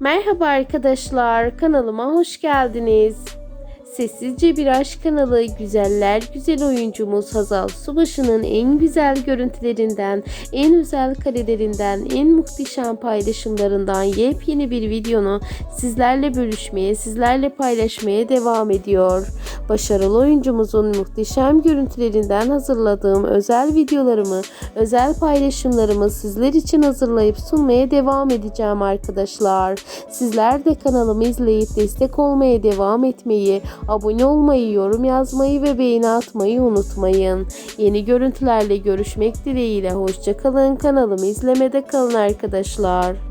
Merhaba arkadaşlar, kanalıma hoş geldiniz. Sessizce Bir Aşk kanalı güzeller güzel oyuncumuz Hazal Subaşı'nın en güzel görüntülerinden, en özel karelerinden, en muhteşem paylaşımlarından yepyeni bir videonu sizlerle bölüşmeye, sizlerle paylaşmaya devam ediyor. Başarılı oyuncumuzun muhteşem görüntülerinden hazırladığım özel videolarımı, özel paylaşımlarımı sizler için hazırlayıp sunmaya devam edeceğim arkadaşlar. Sizler de kanalımı izleyip destek olmaya devam etmeyi, abone olmayı, yorum yazmayı ve beğeni atmayı unutmayın. Yeni görüntülerle görüşmek dileğiyle hoşçakalın. Kanalımı izlemede kalın arkadaşlar.